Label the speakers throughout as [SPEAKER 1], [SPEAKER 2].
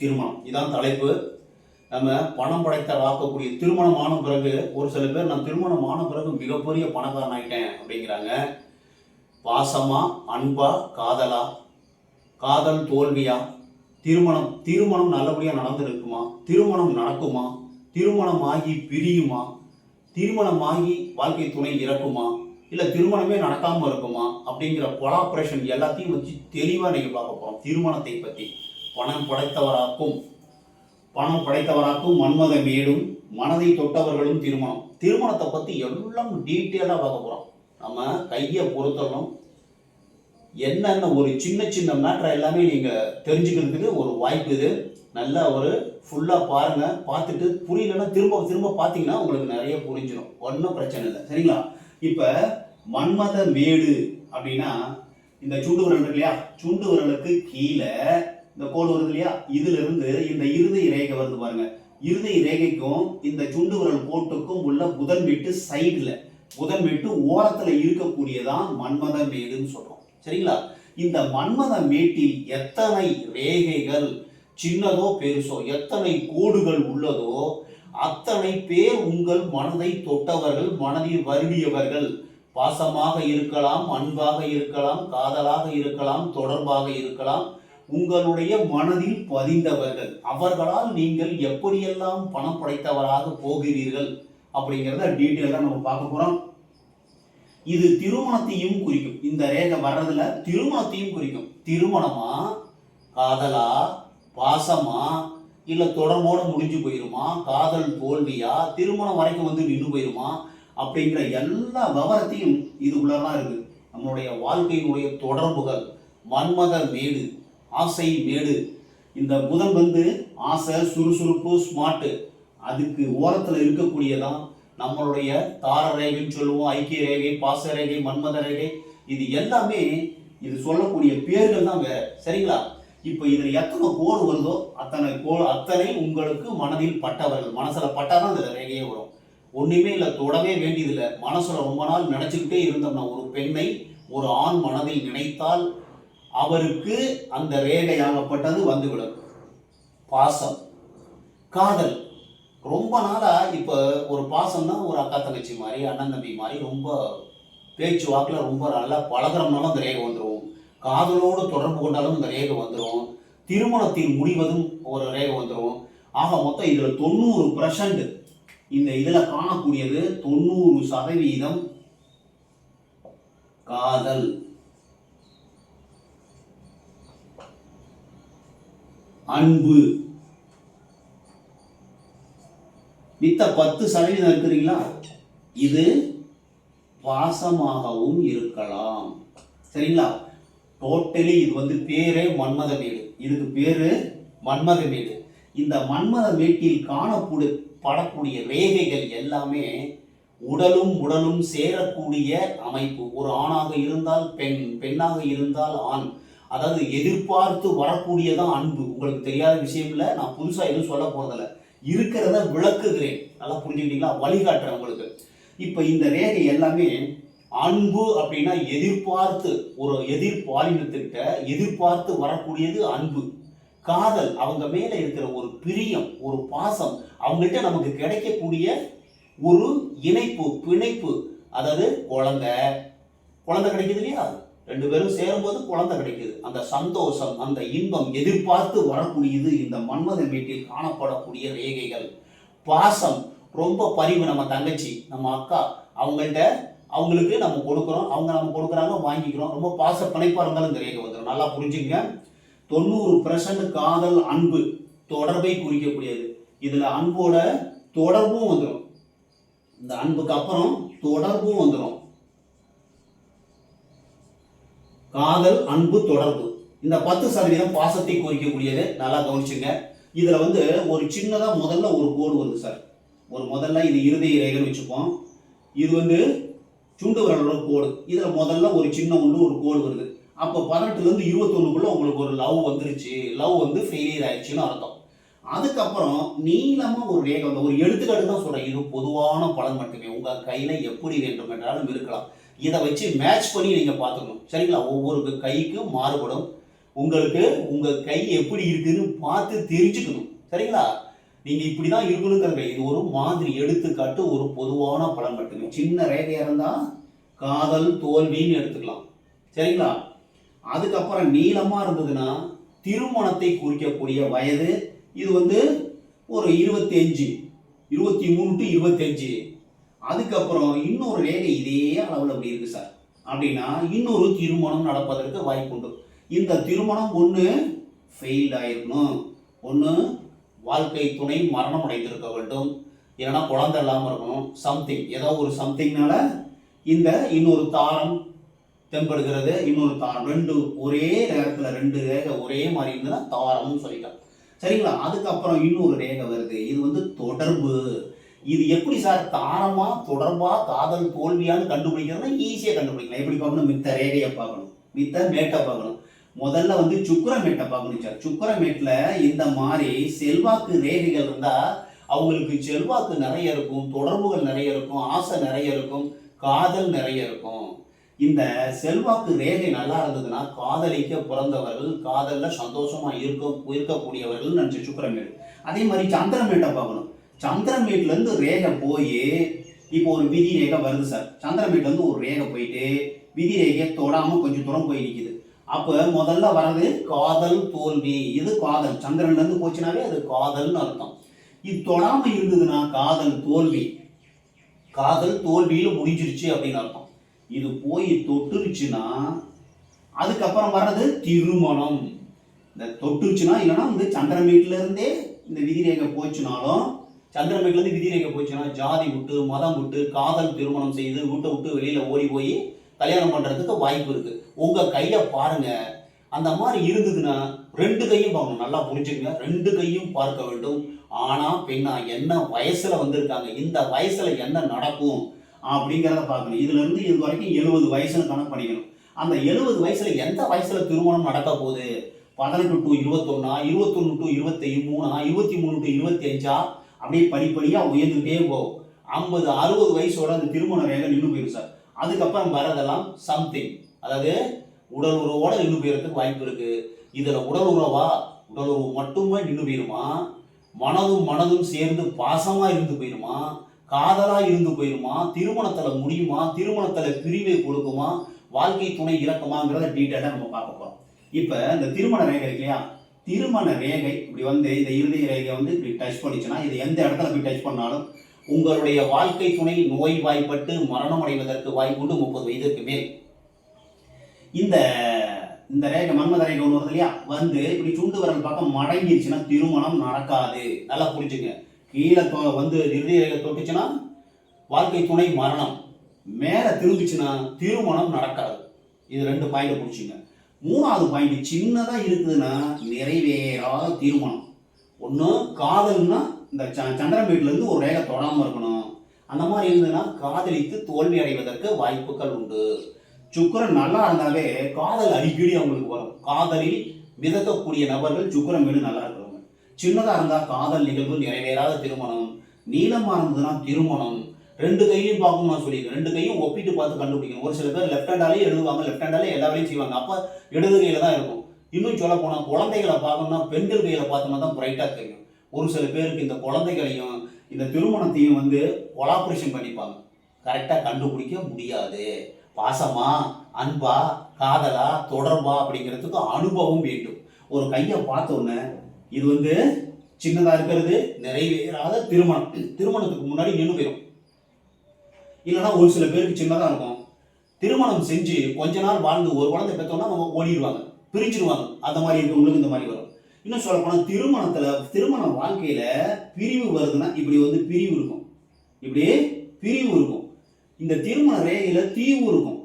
[SPEAKER 1] திருமணம். இதான் தலைப்பு. நம்ம பணம் படைத்தவராக்கக்கூடிய திருமணம் ஆன பிறகு ஒரு சில பேர் நான் திருமணம் ஆன பிறகு மிகப்பெரிய பணக்காரன் ஆகிட்டேன் அப்படிங்கிறாங்க. பாசமா அன்பா காதலா? காதல் தோல்வியா? திருமணம் திருமணம் நல்லபடியாக நடந்திருக்குமா திருமணம் நடக்குமா? திருமணம் ஆகி பிரியுமா? திருமணம் ஆகி வாழ்க்கை துணை இறக்குமா? இல்லை திருமணமே நடக்காமல் இருக்குமா? அப்படிங்கிற கொலாபரேஷன் எல்லாத்தையும் வச்சு தெளிவாக நீங்கள் பார்க்க போகிறோம் திருமணத்தை பற்றி பணம் படைத்தவராக்கும் பணம் படைத்தவராக்கும் மன்மத மேடும் மனதை தொட்டவர்களும் திருமணம். திருமணத்தை பற்றி எல்லாம் டீட்டெயிலாக பார்க்க போகிறோம் நம்ம கையை பொறுத்தலும் என்னென்ன ஒரு சின்ன சின்ன மேட்ரை எல்லாமே நீங்கள் தெரிஞ்சுக்கிறதுக்கு ஒரு வாய்ப்பு இது. நல்லா ஒரு ஃபுல்லாக பாருங்கள் பார்த்துட்டு புரியலன்னா திரும்ப திரும்ப பார்த்தீங்கன்னா உங்களுக்கு நிறைய புரிஞ்சிடும். ஒன்றும் பிரச்சனை இல்லை. சரிங்களா? இப்போ மன்மத மேடு அப்படின்னா இந்த சுண்டு விரல் இருக்கு இல்லையா? சுண்டு விரலுக்கு கீழே இந்த கோடு வருது இல்லையா? இதுல இருந்து இந்த இருதய ரேகை வருது பாருங்க. இருதய ரேகைக்கும் இந்த சுண்டு விரல் கோட்டுக்கும் உள்ள புதன் வீட்டு சைடுல புதன் வீட்டு ஓரத்துல இருக்கக்கூடியதான் மன்மத மேடுன்னு சொல்றோம். சரிங்களா? இந்த மன்மத மேட்டில் எத்தனை ரேகைகள் சின்னதோ பெருசோ எத்தனை கோடுகள் உள்ளதோ அத்தனை பேர் உங்கள் மனதை தொட்டவர்கள் மனதில் வருடியவர்கள் பாசமாக இருக்கலாம் அன்பாக இருக்கலாம் காதலாக இருக்கலாம் தொடர்பாக இருக்கலாம். உங்களுடைய மனதில் பதிந்தவர்கள். அவர்களால் நீங்கள் எப்படியெல்லாம் பணம் படைத்தவராக போகிறீர்கள் அப்படிங்கிறத டீட்டெயிலாக நம்ம பார்க்க போகிறோம் இது திருமணத்தையும் குறிக்கும். இந்த ரேகை வர்றதுல திருமணத்தையும் குறிக்கும். திருமணமா காதலா பாசமா இல்லை தொடர்போடு முடிஞ்சு போயிருமா காதல் தோல்வியா திருமணம் வரைக்கும் வந்து நின்று போயிருமா அப்படிங்கிற எல்லா விவரத்தையும் இதுக்குள்ளதான் இருக்குது நம்மளுடைய வாழ்க்கையினுடைய தொடர்புகள் மன்மத மேடு ஆசை மேடு. இந்த புதன் வந்து ஆசை சுறுசுறுப்பு ஸ்மார்ட்டு அதுக்கு ஓரத்தில் இருக்கக்கூடியதான் நம்மளுடைய தார ரேகைன்னு சொல்லுவோம் ஐக்கிய ரேகை பாச ரேகை மன்மத ரேகை. இது எல்லாமே இது சொல்லக்கூடிய பேர்கள் தான் வேற. சரிங்களா? இப்போ இதில் எத்தனை கோடு வருதோ அத்தனை கோ அத்தனை உங்களுக்கு மனதில் பட்டவர்கள். மனசுல பட்டாதான் இதில் ரேகையே வரும். ஒன்றுமே இல்லை தொடவே வேண்டியதில்லை. மனசில் ரொம்ப நாள் நினச்சிக்கிட்டே இருந்தோம்னா ஒரு பெண்ணை ஒரு ஆண் மனதில் நினைத்தால் அவருக்கு அந்த ரேகையாகப்பட்டது வந்துவிடும். பாசம் காதல். ரொம்ப நாளா இப்போ ஒரு பாசம்னா ஒரு அக்கா தங்கச்சி மாதிரி அண்ணன் தம்பி மாதிரி ரொம்ப பேச்சு வாக்கில் ரொம்ப நல்லா பழகிறோம்னாலும் அந்த ரேகை வந்துடும் காதலோடு தொடர்பு கொண்டாலும் இந்த ரேகை வந்துடும் திருமணத்தில் முடிவதும் ஒரு ரேகை வந்துடும் ஆக மொத்தம் இதில் தொண்ணூறு பர்சன்ட் இந்த இதில் காணக்கூடியது தொண்ணூறு சதவீதம் காதல். அன்பு. மித்த பத்து சதவீதம் இருக்கிறீங்களா? இது பாசமாகவும் இருக்கலாம். சரிங்களா? டோட்டலி இது வந்து பேரே மன்மத மேடு. இதுக்கு பேரு மன்மத மேடு. இந்த மன்மத மேட்டில் காணக்கூடிய படக்கூடிய ரேகைகள் எல்லாமே உடலும் உடலும் சேரக்கூடிய அமைப்பு. ஒரு ஆணாக இருந்தால் பெண் பெண்ணாக இருந்தால் ஆண். அதாவது எதிர்பார்த்து வரக்கூடியதான் அன்பு. உங்களுக்கு தெரியாத விஷயம்ல நான் புதுசாக எதுவும் சொல்ல போறதில்ல. இருக்கிறத விளக்குகிறேன். நல்லா புரிஞ்சுக்கிட்டீங்களா? வழிகாட்டுறேன் உங்களுக்கு. இப்போ இந்த ரேகை எல்லாமே அன்பு அப்படின்னா எதிர்பார்த்து ஒரு எதிர்பாலினத்துக்கிட்ட எதிர்பார்த்து வரக்கூடியது அன்பு. காதல் அவங்க மேல இருக்கிற ஒரு பிரியம் ஒரு பாசம் அவங்கள்ட்ட நமக்கு கிடைக்கக்கூடிய ஒரு இணைப்பு பிணைப்பு. அதாவது குழந்தை குழந்தை கிடைக்குது இல்லையா? ரெண்டு பேரும் சேரும்போது குழந்தை கிடைக்குது. அந்த சந்தோஷம் அந்த இன்பம் எதிர்பார்த்து வரக்கூடியது இந்த மன்மத வீட்டில் காணப்படக்கூடிய ரேகைகள். பாசம் ரொம்ப பரிவு நம்ம தங்கச்சி நம்ம அக்கா. அவங்கள்ட்ட அவங்களுக்கு நம்ம கொடுக்குறோம். அவங்க நம்ம கொடுக்குறாங்க வாங்கிக்கிறோம். ரொம்ப பாச பிணைப்பா இருந்தாலும் இந்த ரேகை வந்துடும். நல்லா புரிஞ்சுங்க தொண்ணூறு பர்சன்ட் காதல் அன்பு தொடர்பை குறிக்கக்கூடியது. இதில் அன்போட தொடர்பும் வந்துடும். இந்த அன்புக்கு அப்புறம் தொடர்பும் வந்துடும். காதல் அன்பு தொடர்பு. இந்த பத்து சதவீதம் பாசத்தை குறிக்கக்கூடியது நல்லா கவனிச்சுங்க. இதில் வந்து ஒரு சின்னதாக முதல்ல ஒரு கோடு வருது சார். ஒரு முதல்ல இது இருதய ரேகைன்னு வச்சுப்போம். இது வந்து சுண்டு விரலோட கோடு. இதில் முதல்ல ஒரு சின்ன ஒன்று ஒரு கோடு வருது. அப்போ பதினெட்டுலேருந்து இருபத்தொன்னுக்குள்ளே உங்களுக்கு ஒரு லவ் வந்துருச்சு. லவ் வந்து ஃபெயிலியர் ஆயிடுச்சுன்னு அர்த்தம். அதுக்கப்புறம் நீளமாக ஒரு ரேகை வந்து ஒரு எடுத்துக்காட்டு தான் சொல்கிறேன் இது பொதுவான பலன் மட்டுமே. உங்கள் கையில் எப்படி வேண்டும் என்றாலும் இருக்கலாம். இதை வச்சு மேட்ச் பண்ணி நீங்கள் பார்த்துக்கணும். சரிங்களா? ஒவ்வொரு கைக்கும் மாறுபடும். உங்களுக்கு உங்கள் கை எப்படி இருக்குன்னு பார்த்து தெரிஞ்சுக்கணும். சரிங்களா? நீங்கள் இப்படி தான் இருக்கணுங்கிறங்க. இது ஒரு மாதிரி எடுத்துக்காட்டு ஒரு பொதுவான படம் மட்டுமே. சின்ன ரேகையாக இருந்தால் காதல் தோல்வின்னு எடுத்துக்கலாம். சரிங்களா? அதுக்கப்புறம் நீளமாக இருந்ததுன்னா திருமணத்தை குறிக்கக்கூடிய வயது இது வந்து ஒரு இருபத்தி அஞ்சு இருபத்தி மூணு டு இருபத்தஞ்சு அதுக்கப்புறம் இன்னொரு ரேகை இதே அளவில் அப்படி இருக்குது சார். அப்படின்னா இன்னொரு திருமணம் நடப்பதற்கு வாய்ப்புண்டு இந்த திருமணம் ஒன்று ஃபெயில்ட் ஆயிருக்கணும். ஒன்று வாழ்க்கை துணை மரணம் அடைந்திருக்க வேண்டும். இல்லைன்னா குழந்தை இல்லாமல் இருக்கணும். சம்திங் ஏதோ ஒரு சம்திங்னால இந்த இன்னொரு தாரம் தென்படுகிறது. இன்னொரு தாரம். ரெண்டு ஒரே நேரத்தில் ரெண்டு ரேகை ஒரே மாதிரி இருந்ததுன்னா தாரம்னு சொல்லிட்டோம். சரிங்களா? அதுக்கப்புறம் இன்னொரு ரேகை வருது. இது வந்து தொடர்பு. இது எப்படி சார் தானமா தொடர்பா காதல் தோல்வியான்னு கண்டுபிடிக்கிறதுனா ஈஸியாக கண்டுபிடிக்கலாம். எப்படி பார்க்கணும்? மித்த ரேகையை பார்க்கணும். மித்த மேட்டை பார்க்கணும். முதல்ல வந்து சுக்கரமேட்டை பார்க்கணும் சார். சுக்கரமேட்டில் இந்த மாதிரி செல்வாக்கு ரேகைகள் இருந்தால் அவங்களுக்கு செல்வாக்கு நிறைய இருக்கும் தொடர்புகள் நிறைய இருக்கும் ஆசை நிறைய இருக்கும் காதல் நிறைய இருக்கும். இந்த செல்வாக்கு ரேகை நல்லா இருந்ததுன்னா காதலிக்க பிறந்தவர்கள் காதலில் சந்தோஷமாக இருக்க இருக்கக்கூடியவர்கள் நினச்சி சுக்கரமேடு அதே மாதிரி சந்திரமேட்டை பார்க்கணும். சந்திரன் இருந்து ரேகை போய் இப்போ ஒரு விதி ரேகை வருது சார். சந்திரன் வீட்டிலேருந்து ஒரு ரேகை போயிட்டு விதி ரேகையை தொடாமல் கொஞ்சம் தூரம் போய் நிற்கிது அப்போ முதல்ல வர்றது காதல் தோல்வி. இது காதல்? சந்திரன்லேருந்து போச்சுனாவே அது காதல்னு அர்த்தம். இது தொடாமல் இருந்ததுன்னா காதல் தோல்வி. காதல் தோல்வியில் முடிஞ்சிருச்சு அப்படின்னு அர்த்தம். இது போய் தொட்டுருச்சுன்னா அதுக்கப்புறம் வர்றது திருமணம். இந்த தொட்டுருச்சுன்னா இல்லைன்னா வந்து சந்திரன் வீட்டிலேருந்தே இந்த விதிரேகை போச்சுனாலும் சந்திரமேட்ல விதிரேகை போச்சுன்னா ஜாதி விட்டு மதம் விட்டு காதல் திருமணம் செய்து வீட்டை விட்டு வெளியில் ஓடி போய் கல்யாணம் பண்ணுறதுக்கு வாய்ப்பு இருக்குது உங்கள் கையை பாருங்க. அந்த மாதிரி இருந்ததுன்னா ரெண்டு கையும் பார்க்கணும். நல்லா புரிஞ்சுக்கங்க. ரெண்டு கையும் பார்க்க வேண்டும். ஆனா பெண்ணா என்ன வயசுல வந்திருக்காங்க? இந்த வயசுல என்ன நடக்கும்? அப்படிங்கிறத பார்க்கணும். இதுல இருந்து இது வரைக்கும் எழுபது வயசுன்னு கணக்கு பண்ணிக்கணும். அந்த எழுபது வயசுல எந்த வயசுல திருமணம் நடக்க போகுது? பதினெட்டு டு இருபத்தொன்னா இருபத்தொன்னு டு இருபத்தி மூணா இருபத்தி மூணு டு இருபத்தி அஞ்சா அப்படியே படிப்படியாக உயர்ந்துகிட்டே போகும். ஐம்பது அறுபது வயசோட அந்த திருமண வேகம் நின்று போயிடும் சார். அதுக்கப்புறம் வரதெல்லாம் சம்திங் அதாவது உடல் உறவோட நின்று போயிருக்கிறதுக்கு வாய்ப்பு இருக்கு. இதில் உடல் உறவா? உடல் உறவு மட்டுமே நின்று போயிருமா? மனதும் மனதும் சேர்ந்து பாசமாக இருந்து போயிருமா? காதலாக இருந்து போயிருமா? திருமணத்தில் முடியுமா? திருமணத்தில் பிரிவை கொடுக்குமா? வாழ்க்கை துணை இறக்குமாங்கிறத டீட்டெயிலாக நம்ம பார்க்க போகிறோம் இப்போ இந்த திருமண ரேகை இல்லையா? திருமண ரேகை இப்படி வந்து இந்த இறுதி ரேகை வந்து இப்படி டச் பண்ணிச்சுன்னா இது எந்த இடத்துல போய் டச் பண்ணாலும் உங்களுடைய வாழ்க்கை துணை நோய் வாய்ப்பட்டு மரணம் அடைவதற்கு வாய்ப்புண்டு முப்பது வயதுக்கு மேல். இந்த இந்த ரேகை மன்மத ரேகை ஒன்று வருது இல்லையா? வந்து இப்படி சுண்டு விரல் பக்கம் மடங்கிருச்சுன்னா திருமணம் நடக்காது. நல்லா புரிஞ்சுங்க. கீழே வந்து இறுதி ரேகை தொட்டுச்சுன்னா வாழ்க்கை துணை மரணம். மேலே திரும்பிச்சுன்னா திருமணம் நடக்காது. இது ரெண்டு பாயிண்ட் பிடிச்சிங்க மூணாவது பாயிண்ட் சின்னதாக இருக்குதுன்னா நிறைவேறாத திருமணம் ஒன்று காதல்னா இந்த ச- சந்திரமேட்லேருந்து ஒரு ரேகை தொடாமல் இருக்கணும். அந்த மாதிரி இருந்ததுன்னா காதலித்து தோல்வி அடைவதற்கு வாய்ப்புகள் உண்டு. சுக்கரன் நல்லா இருந்தாலே காதல் அடிக்கடி அவங்களுக்கு வரும். காதலில் மிதக்கக்கூடிய நபர்கள் சுக்கிரன் வீடு நல்லா இருக்கிறவங்க. சின்னதாக இருந்தால் காதல் நிகழ்வு நிறைவேறாத திருமணம் நீளமாக இருந்ததுன்னா திருமணம். ரெண்டு கையும் பார்க்கணும் நான் சொல்லியிருக்கேன். ரெண்டு கையும் ஒப்பிட்டு பார்த்து கண்டுபிடிக்கணும். ஒரு சில பேர் லெஃப்ட் ஹேண்டாலே எழுதுவாங்க லெஃப்ட் ஹேண்டாலே எல்லா வேலையும் செய்வாங்க. அப்போ இடது கையில தான் இருக்கும். இன்னும் சொல்ல போனால் குழந்தைகளை பார்க்கணும்னா பெண்கள் கையில பார்த்தோம்னா தான் பிரைட்டாக தெரியும். ஒரு சில பேருக்கு இந்த குழந்தைகளையும் இந்த திருமணத்தையும் வந்து கொலாபரேஷன் பண்ணிப்பாங்க. கரெக்டாக கண்டுபிடிக்க முடியாது. பாசமா அன்பா காதலா தொடர்பா அப்படிங்கிறதுக்கு அனுபவம் வேண்டும். ஒரு கையை பார்த்தோன்னே இது வந்து சின்னதாக இருக்கிறது நிறைவேறாத திருமணம். திருமணத்துக்கு முன்னாடி நின்று போயிடும் இல்லைன்னா ஒரு சில பேருக்கு சின்னதாக இருக்கும். திருமணம் செஞ்சு கொஞ்ச நாள் வாழ்ந்து ஒரு குழந்தை பெற்றோம்னா அவங்க ஓடிடுவாங்க பிரிஞ்சிருவாங்க அந்த மாதிரி இருக்கவங்களுக்கு இந்த மாதிரி வரும். இன்னும் சொல்ல போனால் திருமணத்தில் திருமண வாழ்க்கையில் பிரிவு வருதுன்னா இப்படி வந்து பிரிவு இருக்கும். இப்படி பிரிவு இருக்கும். இந்த திருமண ரேகையில் தீவு இருக்கும்.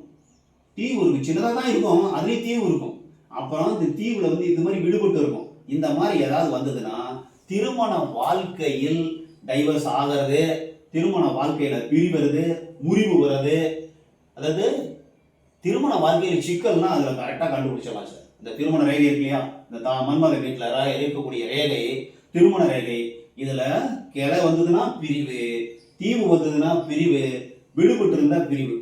[SPEAKER 1] தீவு இருக்கும் சின்னதாக தான் இருக்கும் அதுலேயும் தீவு இருக்கும். அப்புறம் இந்த தீவில் வந்து இந்த மாதிரி விடுபட்டு இருக்கும். இந்த மாதிரி ஏதாவது வந்ததுன்னா திருமண வாழ்க்கையில் டைவர்ஸ் ஆகிறது திருமண வாழ்க்கையில் பிரிவது முறிவு வர்றது அதாவது திருமண வாழ்க்கையில் சிக்கல்னா அதில் கரெக்டாக கண்டுபிடிச்சிடலாம் சார். இந்த திருமண ரேகை இருக்கு இல்லையா? இந்த தா மன்மத வீட்டில் இருக்கக்கூடிய ரேகை திருமண ரேகை இதில் கிளை வந்ததுன்னா பிரிவு தீவு வந்ததுன்னா பிரிவு விடுபட்டு இருந்தால் பிரிவு.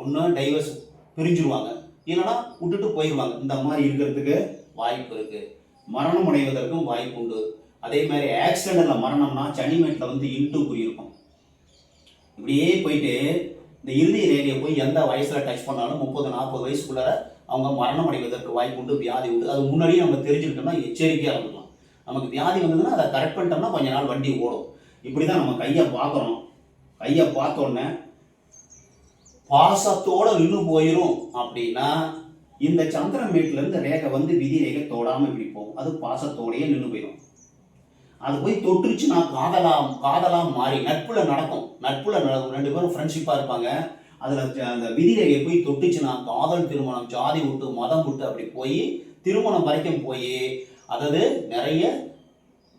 [SPEAKER 1] ஒன்று டைவர்ஸ் பிரிஞ்சிருவாங்க. இல்லைன்னா விட்டுட்டு போயிடுவாங்க இந்த மாதிரி இருக்கிறதுக்கு வாய்ப்பு இருக்குது மரணம் அடைவதற்கும் வாய்ப்பு உண்டு. அதே மாதிரி ஆக்சிடென்டில் மரணம்னா சனிமேட்டில் வந்து இன்ட்டு குறியிருக்கும் இப்படியே போயிட்டு இந்த இறுதி ரேகையை போய் எந்த வயசில் டச் பண்ணாலும் முப்பது நாற்பது வயசுக்குள்ளார அவங்க மரணம் அடைவதற்கு வாய்ப்பு உண்டு வியாதி உண்டு. அது முன்னாடியே நம்ம தெரிஞ்சுக்கிட்டோம்னா எச்சரிக்கையாக இருந்துக்கலாம். நமக்கு வியாதி வந்ததுன்னா அதை கரெக்ட் பண்ணிட்டோம்னா கொஞ்ச நாள் வண்டி ஓடும். இப்படி தான் நம்ம கையை பார்க்குறோம் கையை பார்த்தோன்னே பாசத்தோட நின்று போயிடும் அப்படின்னா இந்த சந்திரமேட்ல இருந்து ரேகை வந்து விதி ரேகை தோடாமல் இப்படி போகும். அது பாசத்தோடையே நின்று போயிடும் அது போய் தொட்டுருச்சுன்னா காதலாம் காதலாம் மாறி. நட்புல நடக்கும் நட்புல நடக்கும். ரெண்டு பேரும் ஃப்ரெண்ட்ஷிப்பாக இருப்பாங்க. அதில் அந்த விதி போய் தொட்டுச்சுன்னா காதல் திருமணம் ஜாதி விட்டு மதம் விட்டு அப்படி போய் திருமணம் வரைக்கும் போய் அதாவது நிறைய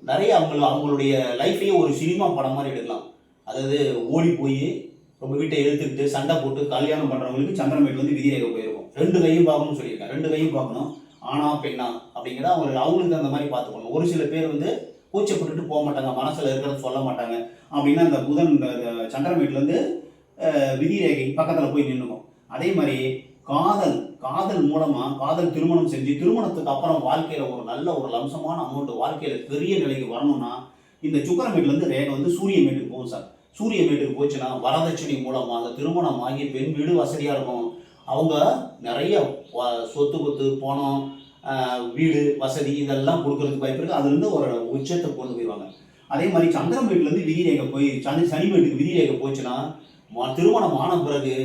[SPEAKER 1] நிறைய அவங்க அவங்களுடைய லைஃப்லேயே ஒரு சினிமா படம் மாதிரி எடுக்கலாம். அதாவது ஓடி போய் ரொம்ப வீட்டை எழுத்துக்கிட்டு சண்டை போட்டு கல்யாணம் பண்ணுறவங்களுக்கு சந்திரமேட் வந்து விதிரேகை போயிருக்கும். ரெண்டு கையும் பார்க்கணும்னு சொல்லியிருக்கேன் ரெண்டு கையும் பார்க்கணும். ஆனா பெண்ணா அப்படிங்கிறத அவங்க அவங்களுக்கு அந்த மாதிரி பார்த்துக்கணும். ஒரு சில பேர் வந்து கூச்சப்பட்டுட்டு போக மாட்டாங்க மனசில் இருக்கிறத சொல்ல மாட்டாங்க. அப்படின்னா அந்த புதன் சந்திரன் வீட்டிலேருந்து விதி ரேகை விதிரேகை போய் நின்றுக்கும் அதே மாதிரி காதல் காதல் மூலமாக காதல் திருமணம் செஞ்சு திருமணத்துக்கு அப்புறம் வாழ்க்கையில் ஒரு நல்ல ஒரு லம்சமான அமௌண்ட் வாழ்க்கையில் பெரிய நிலைக்கு வரணும்னா இந்த சுக்கரம் வீட்டிலேருந்து ரேகை வந்து சூரிய வீட்டுக்கு போகும் சார். சூரிய வீட்டுக்கு போச்சுன்னா வரதட்சணை மூலமாக திருமணம் ஆகி பெண் வீடு வசதியாக இருக்கும். அவங்க நிறைய சொத்து கொத்து போனோம். வீடு வசதி இதெல்லாம் கொடுக்கறதுக்கு வாய்ப்பு இருக்குது அதுலேருந்து ஒரு உச்சத்தை கொண்டு போயிடுவாங்க. அதே மாதிரி சந்திரன் வீட்டிலேருந்து விதிரேகை போய் சனி சனி வீட்டுக்கு விதிரேகை போச்சுன்னா திருமணம் ஆன பிறகு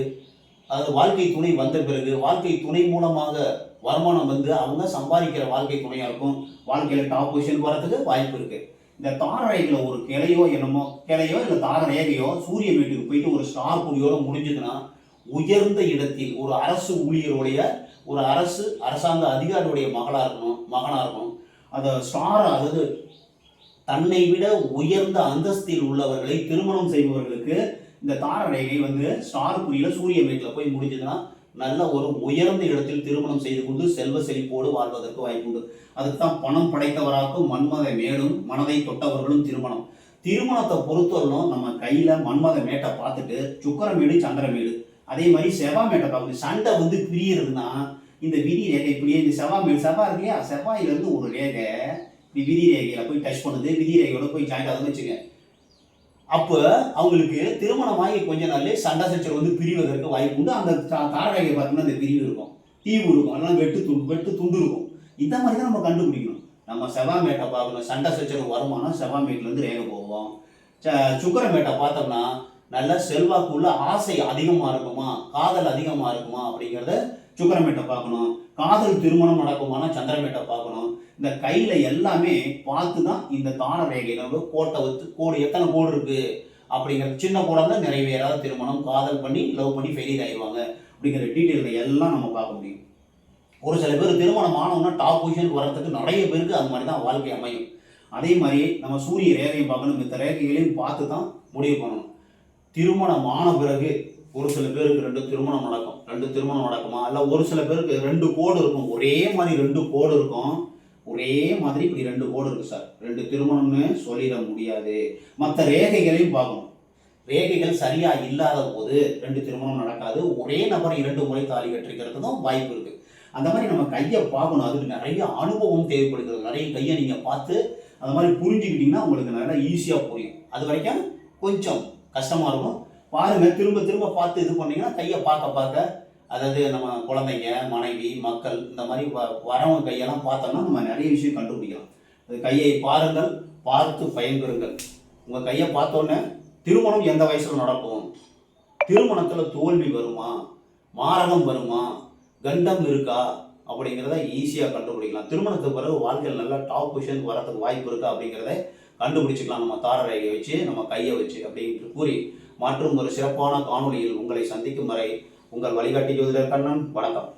[SPEAKER 1] அதாவது வாழ்க்கை துணை வந்த பிறகு வாழ்க்கை துணை மூலமாக வருமானம் வந்து அவங்க சம்பாதிக்கிற வாழ்க்கை துணையாக இருக்கும். வாழ்க்கையில் டாப் பொசிஷன் வரதுக்கு வாய்ப்பு இருக்குது இந்த தாரரேகையில ஒரு கிளையோ என்னமோ கிளையோ இல்லை தாரரேகையோ சூரியன் சூரிய வீட்டுக்கு போயிட்டு ஒரு ஸ்டார் குடியோட முடிஞ்சதுன்னா உயர்ந்த இடத்தில் ஒரு அரசு ஊழியருடைய ஒரு அரசு அரசாங்க அதிகாரியுடைய மகளாக இருக்கணும் மகனாக இருக்கணும். அந்த ஸ்டார் அதாவது தன்னை விட உயர்ந்த அந்தஸ்தில் உள்ளவர்களை திருமணம் செய்பவர்களுக்கு இந்த தார ரேகை வந்து ஸ்டார் குறியில சூரிய மேட்டில் போய் முடிஞ்சதுன்னா நல்ல ஒரு உயர்ந்த இடத்தில் திருமணம் செய்து கொண்டு செல்வ செழிப்போடு வாழ்வதற்கு வாய்ப்புண்டு அதுக்கு தான் பணம் படைத்தவராக்கும் மன்மத மேடும் மனதை தொட்டவர்களும் திருமணம். திருமணத்தை பொறுத்தவரையும் நம்ம கையில் மன்மத மேட்டை பார்த்துட்டு சுக்கரமேடு சந்திரமேடு அதே மாதிரி செவ்வாய் மேட்டை பார்க்கணும் சண்டை வந்து பிரியறதுன்னா இந்த விதி ரேகை இப்படியே இந்த செவ்வாய் மேல் செவ்வாய் இருக்கு இல்லையா செவ்வாயிலேருந்து ஒரு ரேகை இப்படி விதி ரேகையில் போய் டச் பண்ணுது விதி ரேகையோட போய் ஜாயிண்ட் ஆகுதுன்னு வச்சுங்க அப்போ அவங்களுக்கு திருமணமாகி கொஞ்ச நாள்லேயே சண்டை சச்சரவு வந்து பிரிவதற்கு வாய்ப்பு உண்டு. அந்த தா- தாரரேகை பார்த்தீங்கன்னா அந்த பிரிவு இருக்கும். தீவு இருக்கும். அதெல்லாம் வெட்டு துண்டு வெட்டு துண்டு இருக்கும். இந்த மாதிரி தான் நம்ம கண்டுபிடிக்கணும். நம்ம செவ்வாய் மேட்டை பார்க்கணும். சண்டை சச்சரவு வருமானம் செவ்வாய் மேட்ல ரேகை போவோம். ச- மேட்டை பார்த்தோம்னா நல்ல செல்வாக்குள்ள ஆசை அதிகமாக இருக்குமா? காதல் அதிகமாக இருக்குமா? அப்படிங்கிறத சுக்கரமேட்டை பார்க்கணும். காதல் திருமணம் நடக்குமானா சந்திரமேட்டை பார்க்கணும். இந்த கையில் எல்லாமே பார்த்து தான் இந்த தான ரேகை வந்து கோட்டை வச்சு கோடு எத்தனை கோடு இருக்குது அப்படிங்கிறது சின்ன கோடாக இருந்தால் நிறைவேறாத திருமணம் காதல் பண்ணி லவ் பண்ணி ஃபெயிலியர் ஆயிடுவாங்க அப்படிங்கிற டீட்டெயிலில் எல்லாம் நம்ம பார்க்க முடியும். ஒரு சில பேர் திருமணம் ஆனவுன்னா டாப் பொசிஷன் வர்றதுக்கு நிறைய பேருக்கு அது மாதிரி தான் வாழ்க்கை அமையும். அதே மாதிரி நம்ம சூரிய ரேகையும் பார்க்கணும். மித்த ரேகைகளையும் பார்த்து தான் முடிவு பண்ணணும். திருமணம் ஆன பிறகு ஒரு சில பேருக்கு ரெண்டு திருமணம் நடக்கும். ரெண்டு திருமணம் நடக்குமா? இல்லை ஒரு சில பேருக்கு ரெண்டு கோடு இருக்கும். ஒரே மாதிரி ரெண்டு கோடு இருக்கும். ஒரே மாதிரி இப்படி ரெண்டு கோடு இருக்கு சார். ரெண்டு திருமணம்னு சொல்லிட முடியாது. மற்ற ரேகைகளையும் பார்க்கணும். ரேகைகள் சரியா இல்லாத போது ரெண்டு திருமணம் நடக்காது. ஒரே நபர் இரண்டு முறை தாலி கட்டிருக்கிறதுக்கும் வாய்ப்பு இருக்கு. அந்த மாதிரி நம்ம கையை பார்க்கணும். அதுக்கு நிறைய அனுபவம் தேவைப்படுகிறது. நிறைய கையை நீங்க பார்த்து அந்த மாதிரி புரிஞ்சுக்கிட்டீங்கன்னா உங்களுக்கு நல்லா ஈஸியா புரியும். அது வரைக்கும் கொஞ்சம் கஷ்டமாக இருக்கும். பாருங்கள் திரும்ப திரும்ப பார்த்து இது பண்ணீங்கன்னா கையை பார்க்க பார்க்க அதாவது நம்ம குழந்தைங்க மனைவி மக்கள் இந்த மாதிரி வ- வரவங்க கையெல்லாம் பார்த்தோம்னா நம்ம நிறைய விஷயம் கண்டுபிடிக்கலாம். அது கையை பாருங்கள் பார்த்து பயன்பெறுங்கள். உங்கள் கையை பார்த்தோன்னே திருமணம் எந்த வயசில் நடக்கும்? திருமணத்தில் தோல்வி வருமா? மாரகம் வருமா? கண்டம் இருக்கா? அப்படிங்கிறத ஈஸியாக கண்டுபிடிக்கலாம். திருமணத்துக்கு பிறகு வாழ்க்கையில் நல்லா டாப் பொசிஷன் வரதுக்கு வாய்ப்பு இருக்கா அப்படிங்கிறத கண்டுபிடிச்சிக்கலாம். நம்ம தார ரேகையை வச்சு நம்ம கையை வச்சு அப்படின்ட்டு கூறி மற்றும் ஒரு சிறப்பான காணொளியில் உங்களை சந்திக்கும் வரை உங்கள் வழிகாட்டி ஜோதிடர் கண்ணன். வணக்கம்.